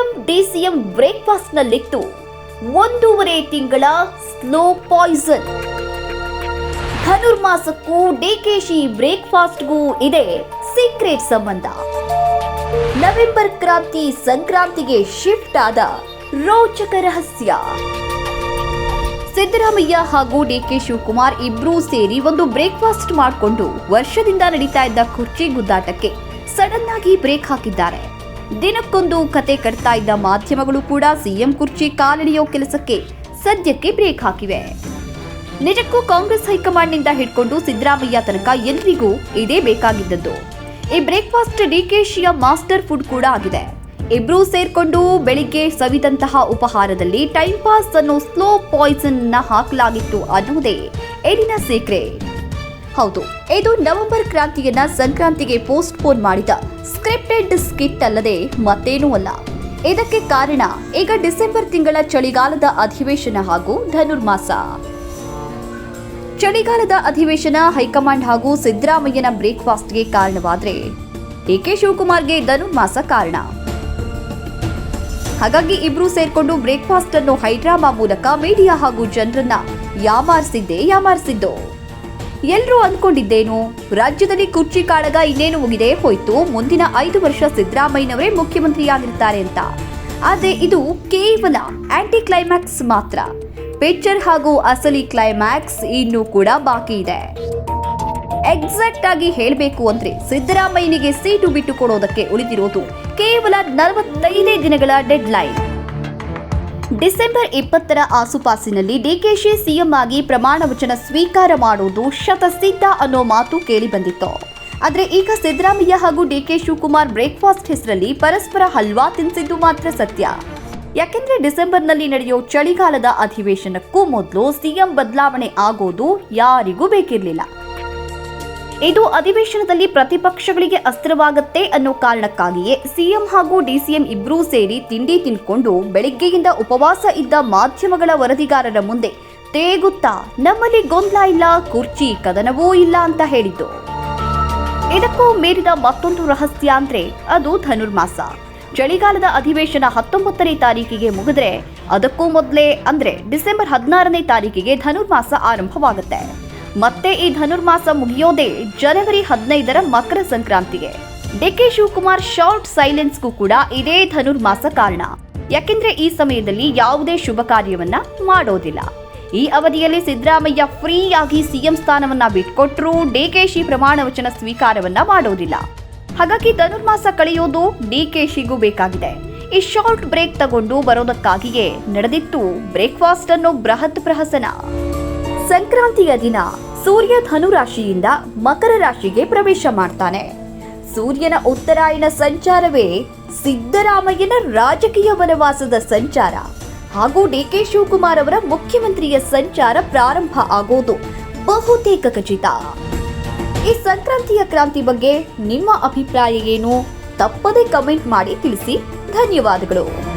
CM ಬ್ರೇಕ್ಫಾಸ್ಟ್ನಲ್ಲಿತ್ತು. ಒಂದೂವರೆ ತಿಂಗಳ ಸ್ಲೋ ಪಾಯ್ಸನ್. ಧನುರ್ಮಾಸಕ್ಕೂ ಡಿಕೆಶಿ ಬ್ರೇಕ್ಫಾಸ್ಟ್ಗೂ ಇದೆ ಸೀಕ್ರೆಟ್ ಸಂಬಂಧ. ನವೆಂಬರ್ ಕ್ರಾಂತಿ ಸಂಕ್ರಾಂತಿಗೆ ಶಿಫ್ಟ್ ಆದ ರೋಚಕ ರಹಸ್ಯ. ಸಿದ್ದರಾಮಯ್ಯ ಹಾಗೂ ಡಿಕೆ ಶಿವಕುಮಾರ್ ಇಬ್ರೂ ಸೇರಿ ಒಂದು ಬ್ರೇಕ್ಫಾಸ್ಟ್ ಮಾಡಿಕೊಂಡು ವರ್ಷದಿಂದ ನಡೀತಾ ಇದ್ದ ಕುರ್ಚಿ ಗುದ್ದಾಟಕ್ಕೆ ಸಡನ್ ಆಗಿ ಬ್ರೇಕ್ ಹಾಕಿದ್ದಾರೆ. ದಿನಕ್ಕೊಂದು ಕತೆ ಕಟ್ತಾ ಇದ್ದ ಮಾಧ್ಯಮಗಳು ಕೂಡ ಸಿಎಂ ಕುರ್ಚಿ ಕಾಲಿಡಿಯೋ ಕೆಲಸಕ್ಕೆ ಸದ್ಯಕ್ಕೆ ಬ್ರೇಕ್ ಹಾಕಿವೆ. ನಿಜಕ್ಕೂ ಕಾಂಗ್ರೆಸ್ ಹೈಕಮಾಂಡ್ನಿಂದ ಹಿಡ್ಕೊಂಡು ಸಿದ್ದರಾಮಯ್ಯ ತನಕ ಎಲ್ರಿಗೂ ಇದೇ ಬೇಕಾಗಿದ್ದದ್ದು. ಈ ಬ್ರೇಕ್ಫಾಸ್ಟ್ ಡಿಕೆಶಿಯ ಮಾಸ್ಟರ್ ಫುಡ್ ಕೂಡ ಆಗಿದೆ. ಇಬ್ರೂ ಸೇರ್ಕೊಂಡು ಬೆಳಿಗ್ಗೆ ಸವಿದಂತಹ ಉಪಹಾರದಲ್ಲಿ ಟೈಮ್ ಪಾಸ್ ಅನ್ನು ಸ್ಲೋ ಪಾಯ್ಸನ್ನ ಹಾಕಲಾಗಿತ್ತು ಅನ್ನುವುದೇ ಎಡಿನ ಸೀಕ್ರೆಟ್ ಹೌದು, ಇದು ನವೆಂಬರ್ ಕ್ರಾಂತಿಯನ್ನ ಸಂಕ್ರಾಂತಿಗೆ ಪೋಸ್ಟ್ ಪೋನ್ ಮಾಡಿದ ಸ್ಕ್ರಿಪ್ಟೆಡ್ ಸ್ಕಿಟ್ ಅಲ್ಲದೆ ಮತ್ತೇನೂ ಅಲ್ಲ. ಇದಕ್ಕೆ ಕಾರಣ ಈಗ ಡಿಸೆಂಬರ್ ತಿಂಗಳ ಚಳಿಗಾಲದ ಅಧಿವೇಶನ ಹಾಗೂ ಧನುರ್ಮಾಸ. ಚಳಿಗಾಲದ ಅಧಿವೇಶನ ಹೈಕಮಾಂಡ್ ಹಾಗೂ ಸಿದ್ದರಾಮಯ್ಯನ ಬ್ರೇಕ್ಫಾಸ್ಟ್ಗೆ ಕಾರಣವಾದ್ರೆ ಡಿಕೆ ಶಿವಕುಮಾರ್ಗೆ ಧನುರ್ಮಾಸ ಕಾರಣ. ಹಾಗಾಗಿ ಇಬ್ರು ಸೇರ್ಕೊಂಡು ಬ್ರೇಕ್ಫಾಸ್ಟ್ ಅನ್ನು ಹೈಡ್ರಾಮಾ ಮೂಲಕ ಮೀಡಿಯಾ ಹಾಗೂ ಜನರನ್ನ ಯಾಮಾರಿಸಿದ್ದೇ ಯಾಮಾರಿಸಿದ್ದು. ಎಲ್ರೂ ಅಂದ್ಕೊಂಡಿದ್ದೇನು? ರಾಜ್ಯದಲ್ಲಿ ಕುರ್ಚಿ ಕಾಳಗ ಇನ್ನೇನು ಮುಗಿದೆ ಹೋಯ್ತು. ಮುಂದಿನ ಐದು ವರ್ಷ ಸಿದ್ದರಾಮಯ್ಯನವರೇ ಮುಖ್ಯಮಂತ್ರಿಯಾಗಿರ್ತಾರೆ ಅಂತ. ಆದರೆ ಇದು ಕೇವಲ ಆಂಟಿ ಕ್ಲೈಮ್ಯಾಕ್ಸ್ ಮಾತ್ರ. ಪಿಕ್ಚರ್ ಹಾಗೂ ಅಸಲಿ ಕ್ಲೈಮ್ಯಾಕ್ಸ್ ಇನ್ನೂ ಕೂಡ ಬಾಕಿ ಇದೆ. ಎಕ್ಸಾಕ್ಟ್ ಆಗಿ ಹೇಳಬೇಕು ಅಂದ್ರೆ ಸಿದ್ದರಾಮಯ್ಯನಿಗೆ ಸೀಟು ಬಿಟ್ಟು ಕೊಡೋದಕ್ಕೆ ಉಳಿದಿರೋದು ಕೇವಲ ನಲವತ್ತೈದೇ ದಿನಗಳ ಡೆಡ್ ಲೈನ್ ಡಿಸೆಂಬರ್ ಇಪ್ಪತ್ತರ ಆಸುಪಾಸಿನಲ್ಲಿ ಡಿಕೆಶಿ ಸಿಎಂ ಆಗಿ ಪ್ರಮಾಣ ವಚನ ಸ್ವೀಕಾರ ಮಾಡುವುದು ಶತಸಿದ್ಧ ಅನ್ನೋ ಮಾತು ಕೇಳಿ ಬಂದಿತ್ತು. ಆದ್ರೆ ಈಗ ಸಿದ್ದರಾಮಯ್ಯ ಹಾಗೂ ಡಿಕೆ ಶಿವಕುಮಾರ್ ಬ್ರೇಕ್ಫಾಸ್ಟ್ ಹೆಸರಲ್ಲಿ ಪರಸ್ಪರ ಹಲ್ವಾ ತಿನ್ನಿಸಿದ್ದು ಮಾತ್ರ ಸತ್ಯ. ಯಾಕೆಂದ್ರೆ ಡಿಸೆಂಬರ್ನಲ್ಲಿ ನಡೆಯೋ ಚಳಿಗಾಲದ ಅಧಿವೇಶನಕ್ಕೂ ಮೊದಲು ಸಿಎಂ ಬದಲಾವಣೆ ಆಗೋದು ಯಾರಿಗೂ ಬೇಕಿರಲಿಲ್ಲ. ಇದು ಅಧಿವೇಶನದಲ್ಲಿ ಪ್ರತಿಪಕ್ಷಗಳಿಗೆ ಅಸ್ತ್ರವಾಗುತ್ತೆ ಅನ್ನೋ ಕಾರಣಕ್ಕಾಗಿಯೇ ಸಿಎಂ ಹಾಗೂ ಡಿಸಿಎಂ ಇಬ್ಬರೂ ಸೇರಿ ತಿಂಡಿ ತಿನ್ಕೊಂಡು ಬೆಳಿಗ್ಗೆಯಿಂದ ಉಪವಾಸ ಇದ್ದ ಮಾಧ್ಯಮಗಳ ವರದಿಗಾರರ ಮುಂದೆ ತೇಗುತ್ತಾ, ನಮ್ಮಲ್ಲಿ ಗೊಂದಲ ಇಲ್ಲ, ಕುರ್ಚಿ ಕದನವೂ ಇಲ್ಲ ಅಂತ ಹೇಳಿದ್ದು. ಇದಕ್ಕೂ ಮೀರಿದ ಮತ್ತೊಂದು ರಹಸ್ಯ ಅಂದ್ರೆ ಅದು ಧನುರ್ಮಾಸ. ಚಳಿಗಾಲದ ಅಧಿವೇಶನ ಹತ್ತೊಂಬತ್ತನೇ ತಾರೀಕಿಗೆ ಮುಗಿದ್ರೆ ಅದಕ್ಕೂ ಮೊದಲೇ ಅಂದ್ರೆ ಡಿಸೆಂಬರ್ ಹದಿನಾರನೇ ತಾರೀಕಿಗೆ ಧನುರ್ಮಾಸ ಆರಂಭವಾಗುತ್ತೆ. ಮತ್ತೆ ಈ ಧನುರ್ಮಾಸ ಮುಗಿಯೋದೇ ಜನವರಿ ಹದಿನೈದರ ಮಕರ ಸಂಕ್ರಾಂತಿಗೆ. ಡಿಕೆ ಶಿವಕುಮಾರ್ ಶಾರ್ಟ್ ಸೈಲೆನ್ಸ್ಗೂ ಕೂಡ ಇದೇ ಧನುರ್ಮಾಸ ಕಾರಣ. ಯಾಕೆಂದ್ರೆ ಈ ಸಮಯದಲ್ಲಿ ಯಾವುದೇ ಶುಭ ಕಾರ್ಯವನ್ನ ಮಾಡೋದಿಲ್ಲ. ಈ ಅವಧಿಯಲ್ಲಿ ಸಿದ್ದರಾಮಯ್ಯ ಫ್ರೀ ಆಗಿ ಸಿಎಂ ಸ್ಥಾನವನ್ನ ಬಿಟ್ಕೊಟ್ರು ಡಿಕೆಶಿ ಪ್ರಮಾಣ ವಚನ ಸ್ವೀಕಾರವನ್ನ ಮಾಡೋದಿಲ್ಲ. ಹಾಗಾಗಿ ಧನುರ್ಮಾಸ ಕಳೆಯೋದು ಡಿಕೆಶಿಗೂ ಬೇಕಾಗಿದೆ. ಈ ಶಾರ್ಟ್ ಬ್ರೇಕ್ ತಗೊಂಡು ಬರೋದಕ್ಕಾಗಿಯೇ ನಡೆದಿತ್ತು ಬ್ರೇಕ್ಫಾಸ್ಟ್ ಅನ್ನೋ ಬೃಹತ್ ಪ್ರಹಸನ. ಸಂಕ್ರಾಂತಿಯ ದಿನ ಸೂರ್ಯ ಧನು ರಾಶಿಯಿಂದ ಮಕರ ರಾಶಿಗೆ ಪ್ರವೇಶ ಮಾಡ್ತಾನೆ. ಸೂರ್ಯನ ಉತ್ತರಾಯಣ ಸಂಚಾರವೇ ಸಿದ್ದರಾಮಯ್ಯನ ರಾಜಕೀಯ ವನವಾಸದ ಸಂಚಾರ. ಹಾಗೂ ಡಿ ಕೆ ಶಿವಕುಮಾರ್ ಅವರ ಮುಖ್ಯಮಂತ್ರಿಯ ಸಂಚಾರ ಪ್ರಾರಂಭ ಆಗೋದು ಬಹುತೇಕ ಖಚಿತ. ಈ ಸಂಕ್ರಾಂತಿಯ ಕ್ರಾಂತಿ ಬಗ್ಗೆ ನಿಮ್ಮ ಅಭಿಪ್ರಾಯ ಏನು? ತಪ್ಪದೇ ಕಮೆಂಟ್ ಮಾಡಿ ತಿಳಿಸಿ. ಧನ್ಯವಾದಗಳು.